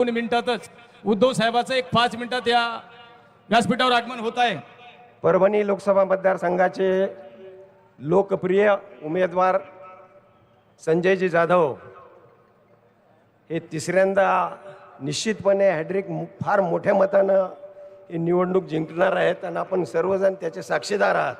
दोन मिनिटातच. उद्धव साहेबाचं एक पाच मिनिटात या व्यासपीठावर आगमन होत आहे. परभणी लोकसभा मतदारसंघाचे लोकप्रिय उमेदवार संजयजी जाधव हे तिसऱ्यांदा निश्चितपणे हॅड्रिक फार मोठ्या मतानं ही निवडणूक जिंकणार आहेत आणि आपण सर्वजण त्याचे साक्षीदार आहात.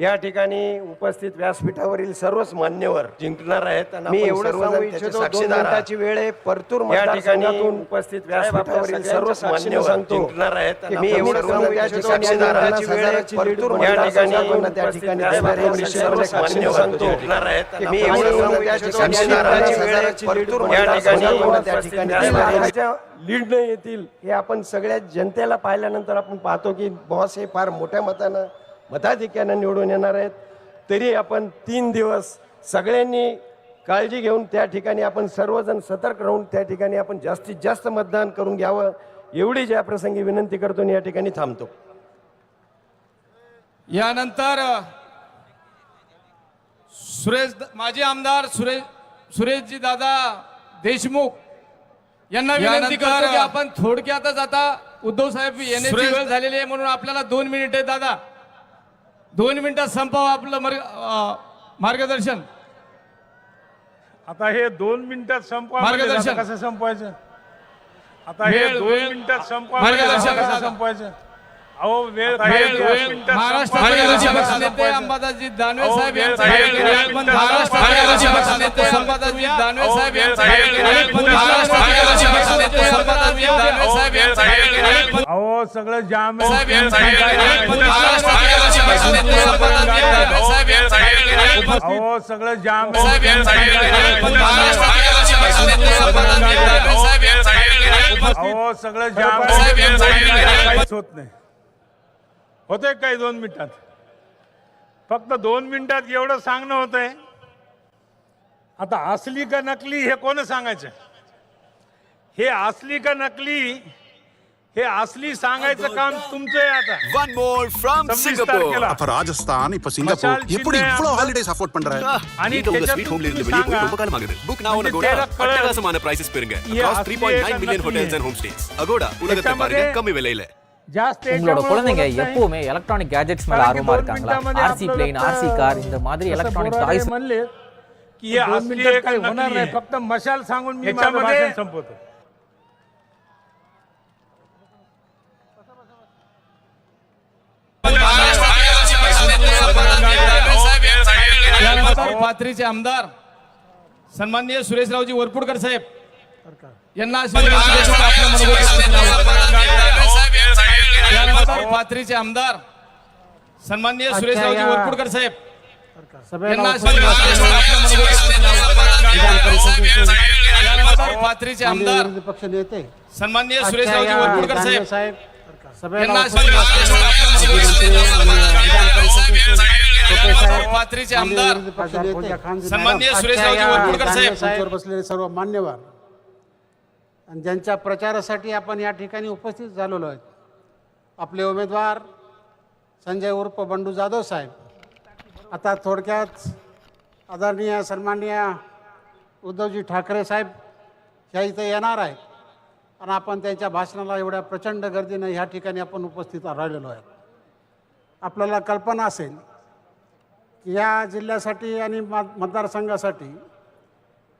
या ठिकाणी उपस्थित व्यासपीठावरील सर्वच मान्यवर जिंकणार आहेत आणि मी एवढं सांगू इच्छितो दोन मिनिटाची वेळ आहे. परतूर या ठिकाणी उपस्थित व्यासपीठावरील सर्वच मान्यवर सांगतो जिंकणार आहेत आणि मी एवढं सांगू इच्छितो साक्षीदाराची वेळ परतूर या ठिकाणी त्या ठिकाणी व्यासपीठावरील सर्वच मान्यवर सांगतो जिंकणार आहेत मी एवढं सांगू इच्छितो साक्षीदाराची वेळ आहे परतूर या ठिकाणी त्या ठिकाणी लीड येतील हे आपण सगळ्या जनतेला पाहिल्यानंतर आपण पाहतो की बॉस हे फार मोठ्या मतानं मताधिक्यानं निवडून येणार आहेत. तरी आपण तीन दिवस सगळ्यांनी काळजी घेऊन त्या ठिकाणी आपण सर्वजण सतर्क राहून त्या ठिकाणी आपण जास्तीत जास्त मतदान करून घ्यावं. एवढी ज्या प्रसंगी विनंती करतो आणि या ठिकाणी थांबतो. यानंतर सुरेश माजी आमदार सुरेश सुरेशजी दादा देशमुख यांना विनंती करतो की आपण थोडक्यातच आता उद्धव साहेब येण्याची वेळ झालेली आहे म्हणून आपल्याला दोन मिनिट आहे दादा. दोन मिनिटात संपावं आपलं मार्गदर्शन आता हे दोन मिनिटात संपवा मार्गदर्शन. म्हणजे आता कसं संपवायचं आता हे दोन मिनिटात संपवा म्हणजे मार्गदर्शन आता कसं. संपवायचं अहो वेळ हे महाराष्ट्राचे म्हणजे? अंबादासजी दानवे साहेब महाराष्ट्राचे पक्षनेते अंबादासजी दानवे साहेब महाराष्ट्राचे साहेब अहो सगळं जाम अहो सगळं जाम अहो सगळं जाम होत नाही होतंय काही दोन मिनिटात फक्त दोन मिनिटात एवढं सांगणं होतंय आता असली का नकली हे कोण सांगायचं हे असली का नकली हे असली सांगायचं काम तुमचं आहे आता One more from 26 Singapore. तारखेला அப்ப ராஜஸ்தான் இப்ப சிங்கப்பூர் மசால் எப்படி சின்ன இவ்வளவு ஹாலிடேஸ் அஃபோர்ட் பண்றாரு आणि நீங்க உங்க त्याच्यात ஸ்வீட் ஹோம்ல இருந்து तुम्ही வெளியே போய் सांगा, ரொம்ப காலம் ஆகுது புக் now on म्हणजे Agoda त्याला कळलं. அட்டகாசமான பிரைசஸ் பெறுங்க ये across असली 3.9 आहे का மில்லியன் नकली ஹோட்டல்ஸ் आहे? அண்ட் ஹோம் ஸ்டேஸ் அகோடா உலகத்தை பாருங்க त्याच्यामध्ये கம்மி விலையில जास्त உங்களோட याच्यामुळे குழந்தைங்க बोलत नाही. எப்பவுமே எலக்ட்ரானிக் கேஜெட்ஸ் மேல कारण की ஆர்வமா दोन இருக்காங்களா मिनिटामध्ये ஆர்சி आपल्याला பிளேன் तर ஆர்சி கார் இந்த மாதிரி जसं எலக்ட்ரானிக் बोराडे டாய்ஸ் म्हणले की हे दोन असली मिनिटात आहे का काही नकली होणार नाही आहे? फक्त मशाल सांगून मी माझं ह्याच्यामध्ये- भाषण संपवतो यानंतर पाथरीचे आमदार सन्माननीय सुरेशरावजी वरपुडकर साहेब यांना पाथरीचे आमदार सन्माननीय सुरेशरावजी वरपुडकर साहेब पाथरीचे आमदार पक्ष नेते सन्माननीय सुरेशरावजी वरपुडकर दानवे साहेब पाथरीचे आमदार विरोधी पक्ष नेते सन्माननीय सुरेशरावजी वरपुडकर साहेब बसलेले सर्व मान्यवर आणि ज्यांच्या प्रचारासाठी आपण या ठिकाणी उपस्थित झालेलो आहेत आपले उमेदवार संजय उर्फ बंडू जाधव साहेब. आता थोडक्यात आदरणीय सन्माननीय उद्धवजी ठाकरे साहेब ह्या इथं येणार आहेत. आणि आपण त्यांच्या भाषणाला एवढ्या प्रचंड गर्दीनं ह्या ठिकाणी आपण उपस्थित राहिलेलो आहे आपल्याला कल्पना असेल की या जिल्ह्यासाठी आणि मत मतदारसंघासाठी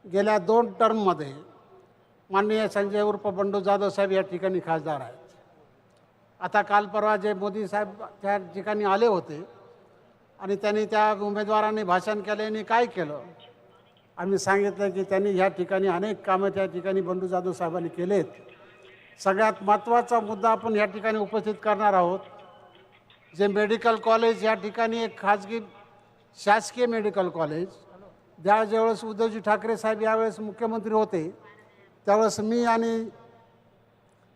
गेल्या दोन टर्ममध्ये माननीय संजय उर्फ बंडू जाधव साहेब या ठिकाणी खासदार आहेत. आता काल परवा जे मोदी साहेब त्या ठिकाणी आले होते आणि त्यांनी त्या उमेदवारांनी भाषण केले आणि काय केलं? आम्ही सांगितलं की त्यांनी ह्या ठिकाणी अनेक कामं त्या ठिकाणी बंडू जाधव साहेबांनी केलेत. सगळ्यात महत्त्वाचा मुद्दा आपण या ठिकाणी उपस्थित करणार आहोत. जे मेडिकल कॉलेज या ठिकाणी एक खाजगी शासकीय मेडिकल कॉलेज ज्या ज्यावेळेस उद्धवजी ठाकरे साहेब यावेळेस मुख्यमंत्री होते त्यावेळेस मी आणि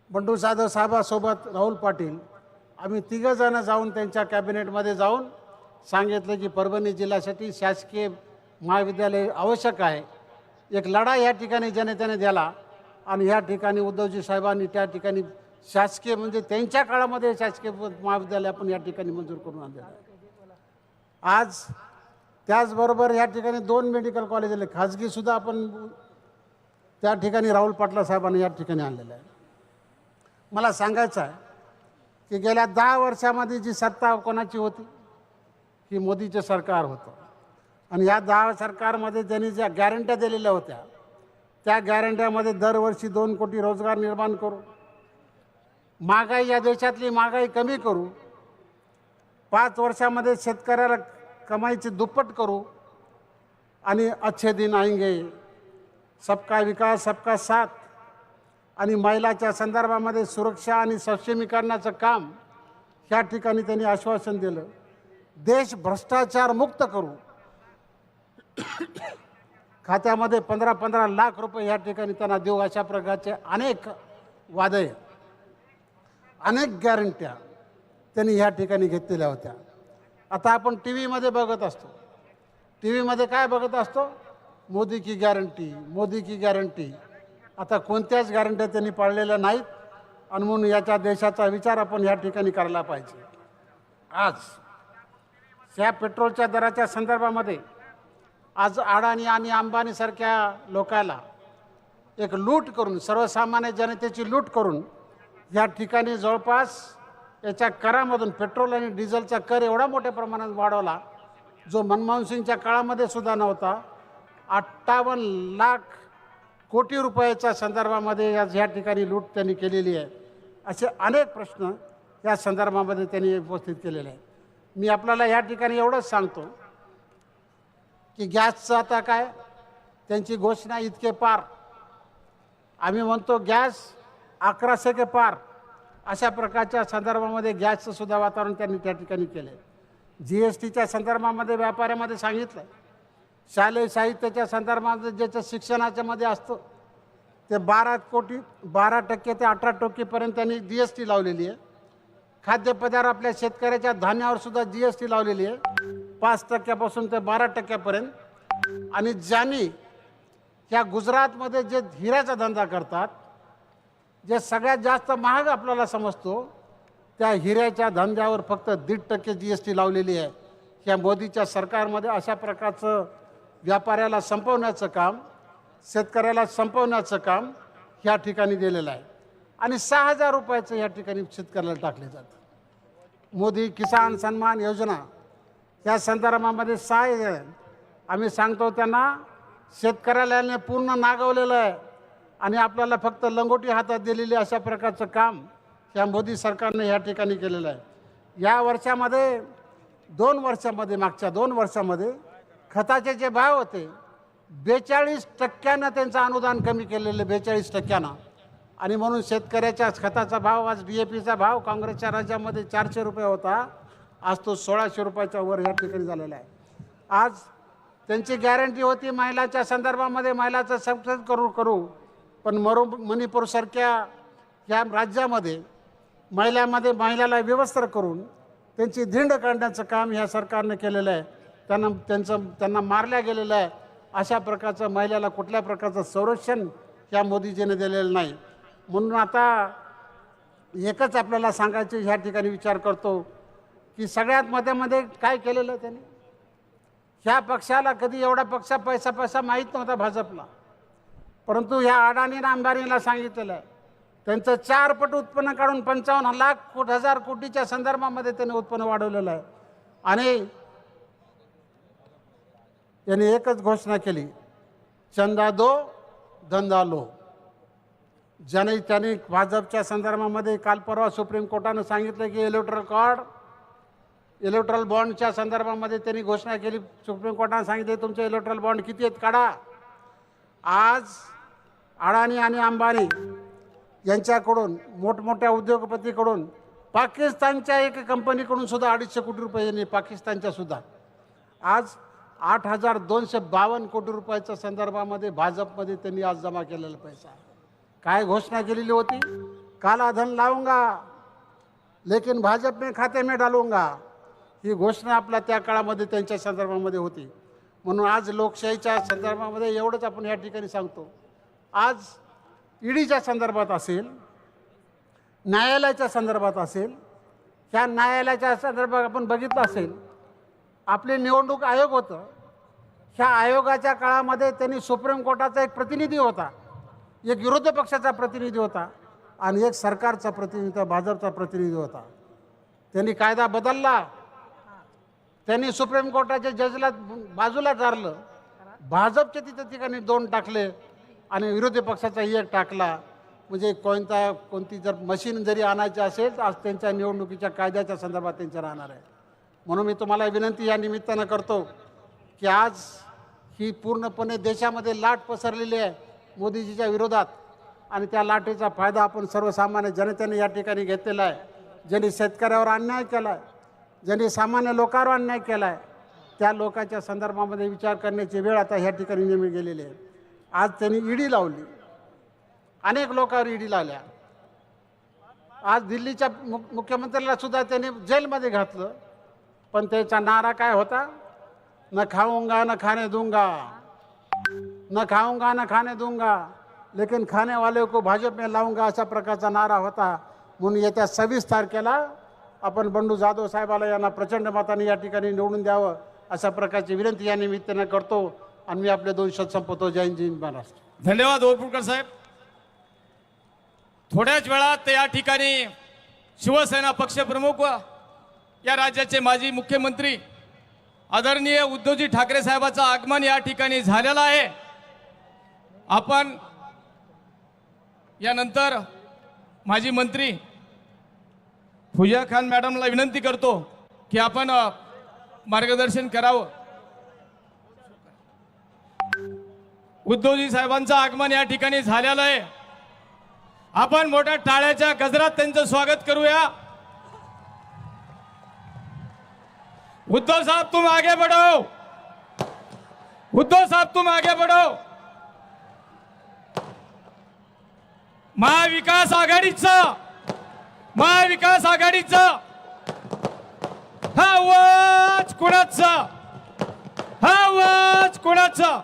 बंडू जाधव साहेबासोबत राहुल पाटील आम्ही तिघंजणं जाऊन त्यांच्या कॅबिनेटमध्ये जाऊन सांगितलं की परभणी जिल्ह्यासाठी शासकीय महाविद्यालय आवश्यक आहे. एक लढा या ठिकाणी जनतेने दिला आणि या ठिकाणी उद्धवजी साहेबांनी त्या ठिकाणी शासकीय म्हणजे त्यांच्या काळामध्ये शासकीय महाविद्यालय आपण या ठिकाणी मंजूर करून आणलेलं आहे. आज त्याचबरोबर या ठिकाणी दोन मेडिकल कॉलेज आले खाजगीसुद्धा आपण त्या ठिकाणी राहुल पाटला साहेबांनी या ठिकाणी आणलेलं आहे. मला सांगायचं आहे की गेल्या दहा वर्षामध्ये जी सत्ता कोणाची होती ही मोदीचं सरकार होतं. आणि या दहा सरकारमध्ये त्यांनी ज्या गॅरंट्या दिलेल्या होत्या त्या गॅरंट्यामध्ये दरवर्षी दोन कोटी रोजगार निर्माण करू महागाई या देशातली महागाई कमी करू पाच वर्षामध्ये शेतकऱ्याला कमाईची दुप्पट करू आणि अच्छे दिन आएंगे. सबका विकास सबका साथ. आणि महिलाच्या संदर्भामध्ये सुरक्षा आणि सक्षमीकरणाचं काम ह्या ठिकाणी त्यांनी आश्वासन दिलं. देश भ्रष्टाचार मुक्त करू. खात्यामध्ये पंधरा पंधरा लाख रुपये या ठिकाणी त्यांना देऊ अशा प्रकारचे अनेक वादय अनेक गॅरंट्या त्यांनी ह्या ठिकाणी घेतलेल्या होत्या. आता आपण टी व्हीमध्ये बघत असतो. टी व्हीमध्ये काय बघत असतो? मोदी की गॅरंटी मोदी की गॅरंटी आता कोणत्याच गॅरंट्या त्यांनी पाळलेल्या नाहीत. आणि म्हणून याच्या देशाचा विचार आपण या ठिकाणी करायला पाहिजे. आज ह्या पेट्रोलच्या दराच्या संदर्भामध्ये आज अडाणी आणि अंबानीसारख्या लोकाला एक लूट करून सर्वसामान्य जनतेची लूट करून या ठिकाणी जवळपास याच्या करामधून पेट्रोल आणि डिझेलचा कर एवढा मोठ्या प्रमाणात वाढवला जो मनमोहन सिंगच्या काळामध्ये सुद्धा नव्हता. अठ्ठावन्न लाख कोटी रुपयाच्या संदर्भामध्ये या या ठिकाणी लूट त्यांनी केलेली आहे. असे अनेक प्रश्न या संदर्भामध्ये त्यांनी उपस्थित केलेले आहेत. मी आपल्याला या ठिकाणी एवढंच सांगतो की गॅसचं आता काय? त्यांची घोषणा इतके पार. आम्ही म्हणतो गॅस अकराशे के पार. अशा प्रकारच्या संदर्भामध्ये गॅसचं सुद्धा वातावरण त्यांनी त्या ठिकाणी केलं आहे जी एस टीच्या संदर्भामध्ये व्यापाऱ्यामध्ये सांगितलं शालेय साहित्याच्या संदर्भात ज्याचं शिक्षणाच्यामध्ये असतं ते बारा कोटी बारा टक्के ते अठरा टक्केपर्यंत त्यांनी जी एस टी लावलेली आहे. खाद्यपदार्थ आपल्या शेतकऱ्याच्या धान्यावर सुद्धा जी एस टी लावलेली आहे. पाच टक्क्यापासून ते बारा टक्क्यापर्यंत. आणि ज्यांनी ह्या गुजरातमध्ये जे हिऱ्याचा धंदा करतात जे सगळ्यात जास्त महाग आपल्याला समजतो त्या हिऱ्याच्या धंद्यावर फक्त दीड टक्के जी एस टी लावलेली आहे. ह्या मोदीच्या सरकारमध्ये अशा प्रकारचं व्यापाऱ्याला संपवण्याचं काम शेतकऱ्याला संपवण्याचं काम ह्या ठिकाणी दिलेलं आहे. आणि सहा हजार रुपयाचं या ठिकाणी शेतकऱ्याला टाकले जातं मोदी किसान सन्मान योजना या संदर्भामध्ये सहाय्य आम्ही सांगतो त्यांना शेतकऱ्याला याने पूर्ण नागवलेलं आहे आणि आपल्याला फक्त लंगोटी हातात दिलेली अशा प्रकारचं काम या मोदी सरकारने या ठिकाणी केलेलं आहे. या वर्षामध्ये दोन वर्षामध्ये मागच्या दोन वर्षामध्ये खताचे जे भाव होते बेचाळीस टक्क्यानं त्यांचं अनुदान कमी केलेलं बेचाळीस टक्क्यानं. आणि म्हणून शेतकऱ्याच्या खताचा भाव आज डी ए पीचा भाव काँग्रेसच्या राज्यामध्ये चारशे रुपये होता. आज तो सोळाशे रुपयाच्या वर या ठिकाणी झालेला आहे. आज त्यांची गॅरंटी होती महिलाच्या संदर्भामध्ये महिलाचं सक्सेस करू करू. पण मरो मणिपूरसारख्या या राज्यामध्ये महिलामध्ये महिलाला व्यवस्था करून त्यांची धिंड काढण्याचं काम ह्या सरकारनं केलेलं आहे. त्यांना त्यांचं त्यांना मारल्या गेलेलं आहे. अशा प्रकारचं महिलेला कुठल्या प्रकारचं संरक्षण ह्या मोदीजीने दिलेलं नाही. म्हणून आता एकच आपल्याला सांगायचं ह्या ठिकाणी विचार करतो की सगळ्यात मध्यामध्ये काय केलेलं आहे त्यांनी? ह्या पक्षाला कधी एवढा पक्ष पैसा पैसा माहीत नव्हता भाजपला. परंतु ह्या अडाणीनं अंबानीला सांगितलेलं आहे. त्यांचं चार पट उत्पन्न काढून पंचावन्न लाख कोट हजार कोटीच्या संदर्भामध्ये त्यांनी उत्पन्न वाढवलेलं आहे. आणि यांनी एकच घोषणा केली. चंदा दो धंदा लो. ज्याने त्याने भाजपच्या संदर्भामध्ये काल परवा सुप्रीम कोर्टानं सांगितलं की इलेक्ट्रल कॉड इलेक्ट्रल बॉन्डच्या संदर्भामध्ये त्यांनी घोषणा केली. सुप्रीम कोर्टानं सांगितले तुमचे इलेक्ट्रल बॉन्ड किती आहेत काढा. आज अडाणी आणि अंबानी यांच्याकडून मोठमोठ्या उद्योगपतीकडून पाकिस्तानच्या एक कंपनीकडून सुद्धा अडीचशे कोटी रुपये यांनी पाकिस्तानच्या सुद्धा. आज आठ हजार दोनशे बावन्न कोटी रुपयाच्या संदर्भामध्ये भाजपमध्ये त्यांनी आज जमा केलेला पैसा काय घोषणा केलेली होती? काला धन लावूंगा लेकिन भाजप में खाते में डालूंगा. ही घोषणा आपल्या त्या काळामध्ये त्यांच्या संदर्भामध्ये होती. म्हणून आज लोकशाहीच्या संदर्भामध्ये एवढंच आपण या ठिकाणी सांगतो. आज ईडीच्या संदर्भात असेल न्यायालयाच्या संदर्भात असेल ह्या न्यायालयाच्या संदर्भात आपण बघितलं असेल आपले निवडणूक आयोग होतं. ह्या आयोगाच्या काळामध्ये त्यांनी सुप्रीम कोर्टाचा एक प्रतिनिधी होता. एक विरोधी पक्षाचा प्रतिनिधी होता आणि एक सरकारचा प्रतिनिधी होता भाजपचा प्रतिनिधी होता. त्यांनी कायदा बदलला. त्यांनी सुप्रीम कोर्टाच्या जजला बाजूला जारलं भाजपचे तिथे ठिकाणी दोन टाकले आणि विरोधी पक्षाचा एक टाकला. म्हणजे कोणता कोणती जर मशीन जरी आणायची असेल तर आज त्यांच्या निवडणुकीच्या कायद्याच्या संदर्भात त्यांच्या राहणार आहे. म्हणून मी तुम्हाला विनंती या निमित्तानं करतो. की आज ही पूर्णपणे देशामध्ये लाट पसरलेली आहे मोदीजीच्या विरोधात. आणि त्या लाटेचा फायदा आपण सर्वसामान्य जनतेने या ठिकाणी घेतलेला आहे. ज्यांनी शेतकऱ्यावर अन्याय केला आहे ज्यांनी सामान्य लोकांवर अन्याय केला आहे त्या लोकांच्या संदर्भामध्ये विचार करण्याची वेळ आता ह्या ठिकाणी नेमी गेलेली आहे. आज त्यांनी ईडी लावली. अनेक लोकांवर ईडी लावल्या. आज दिल्लीच्या मु मुख्यमंत्र्याला सुद्धा त्यांनी जेलमध्ये घातलं. पण त्याचा नारा काय होता? न खाऊंगा न खाने दूंगा। न खाऊंगा न खाने दूंगा। लेकिन खाने वाले को भाजप में लावूंगा अशा प्रकारचा नारा होता। म्हणून येत्या सव्वीस तारखेला आपण बंडू जाधव साहेबाला यांना प्रचंड मताने या ठिकाणी निवडून द्यावं अशा प्रकारची विनंती या निमित्तानं करतो. आणि मी आपले दोन शब्द संपवतो. जय हिंद, जय महाराष्ट्र. धन्यवाद ओपुरकर साहेब. थोड्याच वेळात ते या ठिकाणी शिवसेना पक्षप्रमुख या राज्याचे माजी मुख्यमंत्री आदरणीय उद्धवजी ठाकरे साहेबाचं आगमन या ठिकाणी झालेलं आहे. आपण यानंतर माजी मंत्री फुजा खान मॅडमला विनंती करतो की आपण मार्गदर्शन करावं. उद्धवजी साहेबांचं आगमन या ठिकाणी झालेलं आहे. आपण मोठ्या टाळ्याच्या गजरात त्यांचं स्वागत करूया. उद्धव साहब तुम आगे बढ़ो। उद्धव साहब तुम आगे बढ़ो। महाविकास आघाडीचं महाविकास आघाडीचं। हा आवाज कुणाचा? हा आवाज कुणाचा?